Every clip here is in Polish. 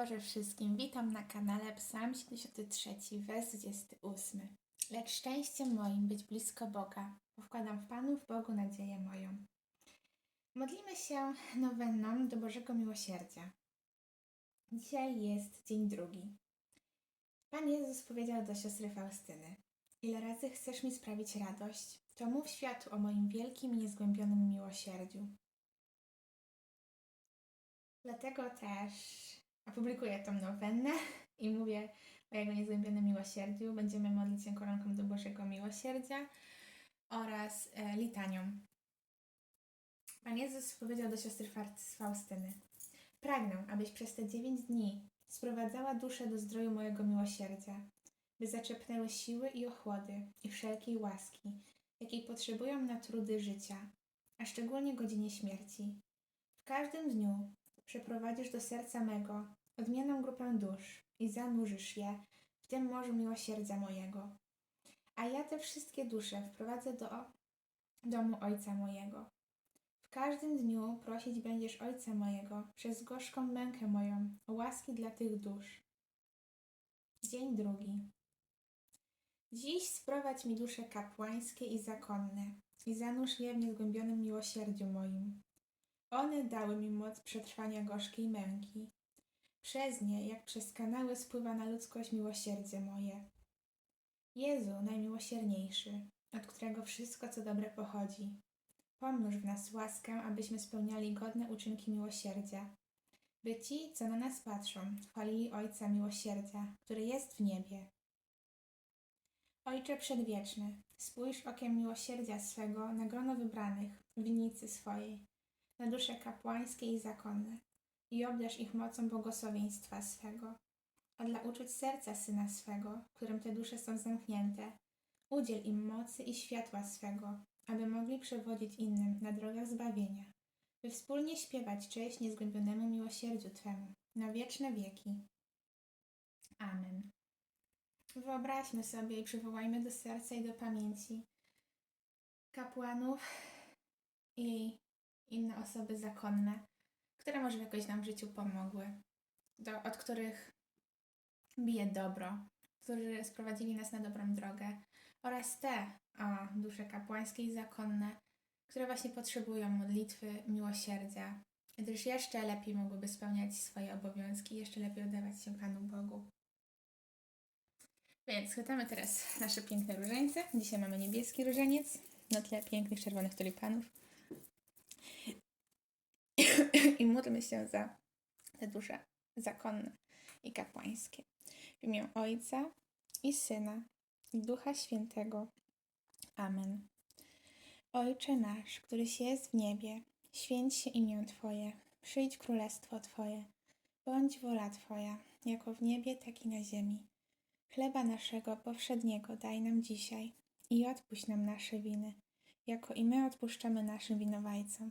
Boże wszystkim, witam na kanale Psalm 73, wers 28. Lecz szczęściem moim być blisko Boga, bo wkładam w Panu w Bogu nadzieję moją. Modlimy się nowenną do Bożego Miłosierdzia. Dzisiaj jest dzień drugi. Pan Jezus powiedział do siostry Faustyny: Ile razy chcesz mi sprawić radość, to mów światu o moim wielkim i niezgłębionym miłosierdziu. Dlatego też opublikuję tą nowennę i mówię o Jego niezgłębionym miłosierdziu. Będziemy modlić się koronką do Bożego Miłosierdzia oraz e, litanią. Pan Jezus powiedział do siostry Faustyny: Pragnę, abyś przez te dziewięć dni sprowadzała duszę do zdroju mojego miłosierdzia, by zaczepnęły siły i ochłody i wszelkiej łaski, jakiej potrzebują na trudy życia, a szczególnie godzinie śmierci. W każdym dniu przeprowadzisz do serca mego odmienną grupę dusz i zanurzysz je w tym morzu miłosierdzia mojego. A ja te wszystkie dusze wprowadzę do domu Ojca mojego. W każdym dniu prosić będziesz Ojca mojego przez gorzką mękę moją o łaski dla tych dusz. Dzień drugi. Dziś sprowadź mi dusze kapłańskie i zakonne i zanurz je w niezgłębionym miłosierdziu moim. One dały mi moc przetrwania gorzkiej męki. Przez nie, jak przez kanały, spływa na ludzkość miłosierdzie moje. Jezu, najmiłosierniejszy, od którego wszystko, co dobre pochodzi. Pomnóż w nas łaskę, abyśmy spełniali godne uczynki miłosierdzia. By ci, co na nas patrzą, chwalili Ojca miłosierdzia, który jest w niebie. Ojcze przedwieczny, spójrz okiem miłosierdzia swego na grono wybranych, winnicy swojej, na dusze kapłańskie i zakonne i obdarz ich mocą błogosławieństwa swego. A dla uczuć serca Syna swego, którym te dusze są zamknięte, udziel im mocy i światła swego, aby mogli przewodzić innym na drogach zbawienia, by wspólnie śpiewać cześć niezgłębionemu miłosierdziu Twemu na wieczne wieki. Amen. Wyobraźmy sobie i przywołajmy do serca i do pamięci kapłanów i inne osoby zakonne, które może jakoś nam w życiu pomogły, do, od których bije dobro, którzy sprowadzili nas na dobrą drogę, oraz te o, dusze kapłańskie i zakonne, które właśnie potrzebują modlitwy, miłosierdzia, gdyż jeszcze lepiej mogłyby spełniać swoje obowiązki, jeszcze lepiej oddawać się Panu Bogu. Więc chwytamy teraz nasze piękne różańce. Dzisiaj mamy niebieski różaniec na tle pięknych czerwonych tulipanów. I módlmy się za te dusze zakonne i kapłańskie. W imię Ojca i Syna i Ducha Świętego. Amen. Ojcze nasz, któryś jest w niebie, święć się imię Twoje, przyjdź królestwo Twoje, bądź wola Twoja, jako w niebie, tak i na ziemi. Chleba naszego powszedniego daj nam dzisiaj i odpuść nam nasze winy, jako i my odpuszczamy naszym winowajcom.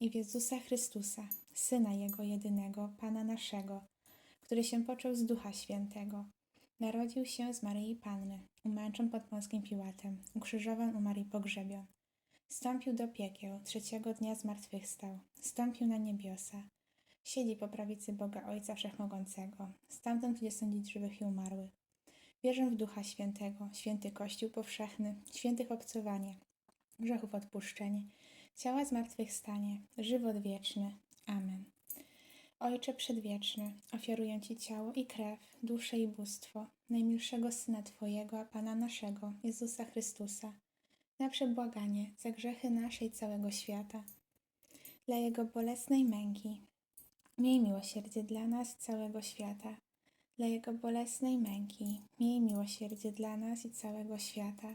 i w Jezusa Chrystusa, Syna Jego jedynego, Pana naszego, który się począł z Ducha Świętego. Narodził się z Maryi Panny, umęczon pod Pąskim Piłatem, ukrzyżowan umarł i pogrzebion. Stąpił do piekieł, trzeciego dnia zmartwychwstał, stąpił na niebiosa. Siedzi po prawicy Boga Ojca Wszechmogącego, stamtąd gdzie sądzić żywych i umarłych. Wierzę w Ducha Świętego, święty Kościół powszechny, świętych obcowanie, grzechów odpuszczenie, ciała zmartwychwstanie, żywot wieczny. Amen. Ojcze Przedwieczny, ofiaruję Ci ciało i krew, duszę i bóstwo najmilszego Syna Twojego, a Pana naszego, Jezusa Chrystusa, na przebłaganie za grzechy nasze i całego świata. Dla Jego bolesnej męki, miej miłosierdzie dla nas całego świata. Dla Jego bolesnej męki, miej miłosierdzie dla nas i całego świata.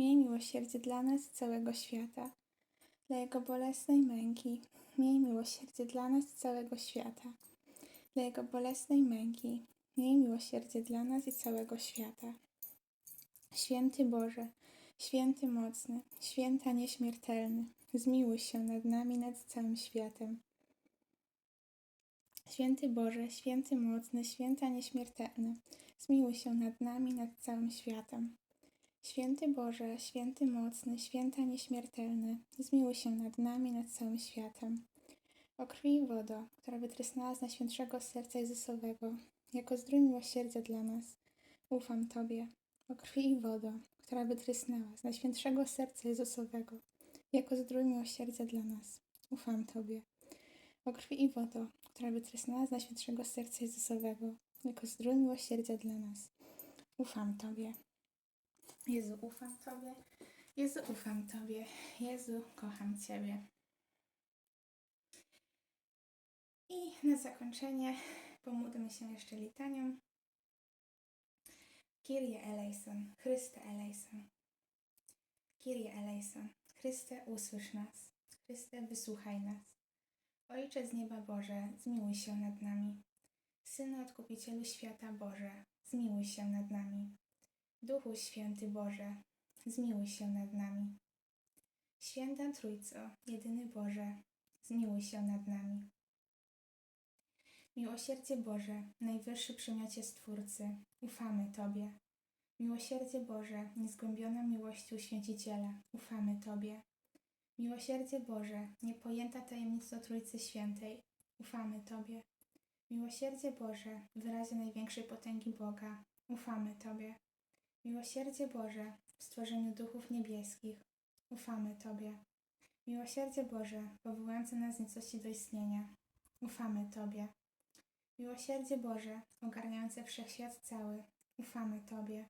miej miłosierdzie dla nas i całego świata. Dla Jego bolesnej męki miej miłosierdzie dla nas i całego świata. Dla Jego bolesnej męki miej miłosierdzie dla nas i całego świata. Święty Boże, święty mocny, święta nieśmiertelny, zmiłuj się nad nami, nad całym światem. Święty Boże, święty mocny, święta nieśmiertelny, Zmiłuj się nad nami, nad całym światem. Święty Boże, święty mocny, święta nieśmiertelny, zmiłuj się nad nami, nad całym światem. O krwi i wodo, która wytrysnęła z Najświętszego Serca Jezusowego, jako zdrój miłosierdzia dla nas, ufam Tobie. O krwi i wodo, która wytrysnęła z Najświętszego Serca Jezusowego, jako zdrój miłosierdzia dla nas, ufam Tobie. O krwi i wodo, która wytrysnęła z Najświętszego Serca Jezusowego, jako zdrój miłosierdzia dla nas, ufam Tobie. Jezu, ufam Tobie. Jezu, ufam Tobie. Jezu, kocham Ciebie. I na zakończenie pomódlmy się jeszcze litanią. Kyrie eleison, Chryste eleison. Kyrie eleison, Chryste usłysz nas. Chryste wysłuchaj nas. Ojcze z nieba Boże, zmiłuj się nad nami. Synu Odkupicielu świata Boże, zmiłuj się nad nami. Duchu Święty Boże, zmiłuj się nad nami. Święta Trójco, jedyny Boże, zmiłuj się nad nami. Miłosierdzie Boże, najwyższy przymiocie Stwórcy, ufamy Tobie. Miłosierdzie Boże, niezgłębiona miłością Święciciela, ufamy Tobie. Miłosierdzie Boże, niepojęta tajemnica Trójcy Świętej, ufamy Tobie. Miłosierdzie Boże, wyrazie największej potęgi Boga, ufamy Tobie. Miłosierdzie Boże, w stworzeniu duchów niebieskich, ufamy Tobie. Miłosierdzie Boże, powołujące nas z nicości do istnienia, ufamy Tobie. Miłosierdzie Boże, ogarniające wszechświat cały, ufamy Tobie.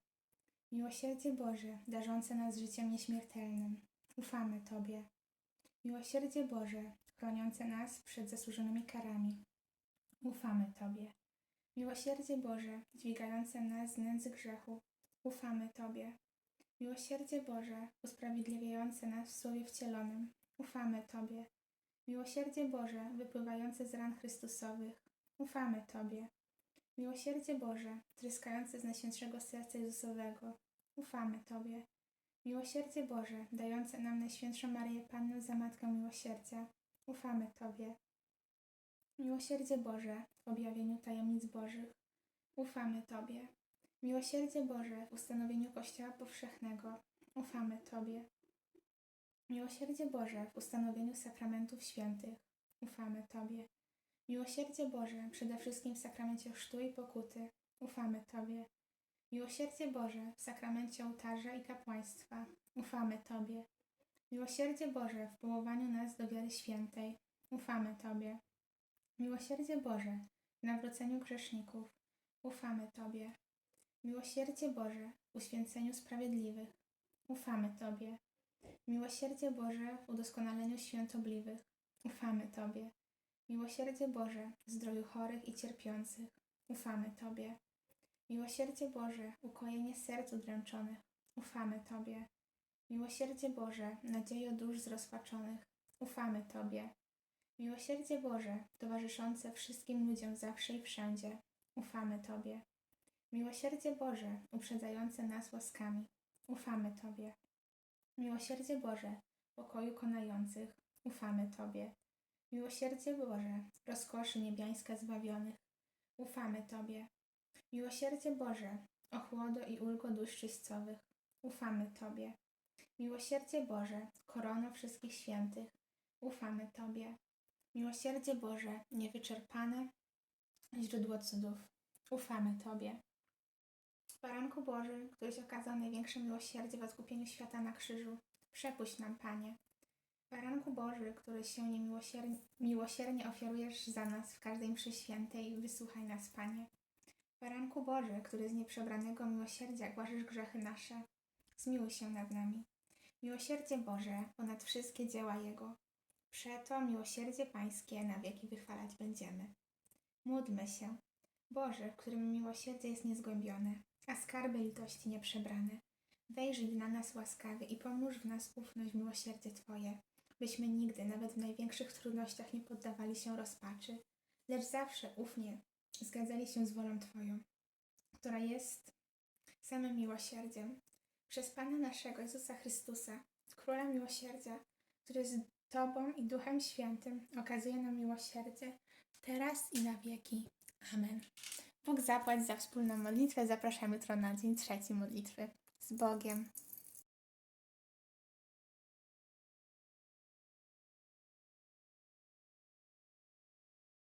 Miłosierdzie Boże, darzące nas życiem nieśmiertelnym, ufamy Tobie. Miłosierdzie Boże, chroniące nas przed zasłużonymi karami, ufamy Tobie. Miłosierdzie Boże, dźwigające nas z nędzy grzechu, ufamy Tobie. Miłosierdzie Boże, usprawiedliwiające nas w Słowie wcielonym, ufamy Tobie. Miłosierdzie Boże, wypływające z ran Chrystusowych, ufamy Tobie. Miłosierdzie Boże, tryskające z Najświętszego Serca Jezusowego, ufamy Tobie. Miłosierdzie Boże, dające nam Najświętszą Marię Pannę za Matkę Miłosierdzia, ufamy Tobie. Miłosierdzie Boże, w objawieniu tajemnic Bożych, ufamy Tobie. Miłosierdzie Boże, w ustanowieniu Kościoła Powszechnego, ufamy Tobie. Miłosierdzie Boże, w ustanowieniu sakramentów świętych, ufamy Tobie. Miłosierdzie Boże, przede wszystkim w sakramencie chrztu i pokuty, ufamy Tobie. Miłosierdzie Boże, w sakramencie ołtarza i kapłaństwa, ufamy Tobie. Miłosierdzie Boże, w połowaniu nas do wiary świętej, ufamy Tobie. Miłosierdzie Boże, w nawróceniu grzeszników, ufamy Tobie. Miłosierdzie Boże, w uświęceniu sprawiedliwych, ufamy Tobie. Miłosierdzie Boże, w udoskonaleniu świętobliwych, ufamy Tobie. Miłosierdzie Boże, w zdrowiu chorych i cierpiących, ufamy Tobie. Miłosierdzie Boże, ukojenie serc udręczonych, ufamy Tobie. Miłosierdzie Boże, nadziejo dusz zrozpaczonych, ufamy Tobie. Miłosierdzie Boże, towarzyszące wszystkim ludziom zawsze i wszędzie, ufamy Tobie. Miłosierdzie Boże, uprzedzające nas łaskami, ufamy Tobie. Miłosierdzie Boże, pokoju konających, ufamy Tobie. Miłosierdzie Boże, rozkoszy niebiańska zbawionych, ufamy Tobie. Miłosierdzie Boże, ochłodo i ulgo dusz czyścowych, ufamy Tobie. Miłosierdzie Boże, korono wszystkich świętych, ufamy Tobie. Miłosierdzie Boże, niewyczerpane źródło cudów, ufamy Tobie. Baranku Boży, któryś okazał największe miłosierdzie w odkupieniu świata na krzyżu, przepuść nam, Panie. Baranku Boży, który się niemiłosiernie miłosiernie ofiarujesz za nas w każdej mszy świętej, wysłuchaj nas, Panie. Baranku Boży, który z nieprzebranego miłosierdzia głaszysz grzechy nasze, zmiłuj się nad nami. Miłosierdzie Boże, ponad wszystkie dzieła Jego. Przeto miłosierdzie Pańskie na wieki wychwalać będziemy. Módlmy się. Boże, w którym miłosierdzie jest niezgłębione, a skarby litości nieprzebrane. Wejrzyj na nas łaskawie i pomnóż w nas ufność w miłosierdzie Twoje, byśmy nigdy, nawet w największych trudnościach, nie poddawali się rozpaczy, lecz zawsze ufnie zgadzali się z wolą Twoją, która jest samym miłosierdziem. Przez Pana naszego Jezusa Chrystusa, Króla Miłosierdzia, który z Tobą i Duchem Świętym okazuje nam miłosierdzie, teraz i na wieki. Amen. Bóg zapłać za wspólną modlitwę. Zapraszam jutro na dzień trzeci modlitwy. Z Bogiem.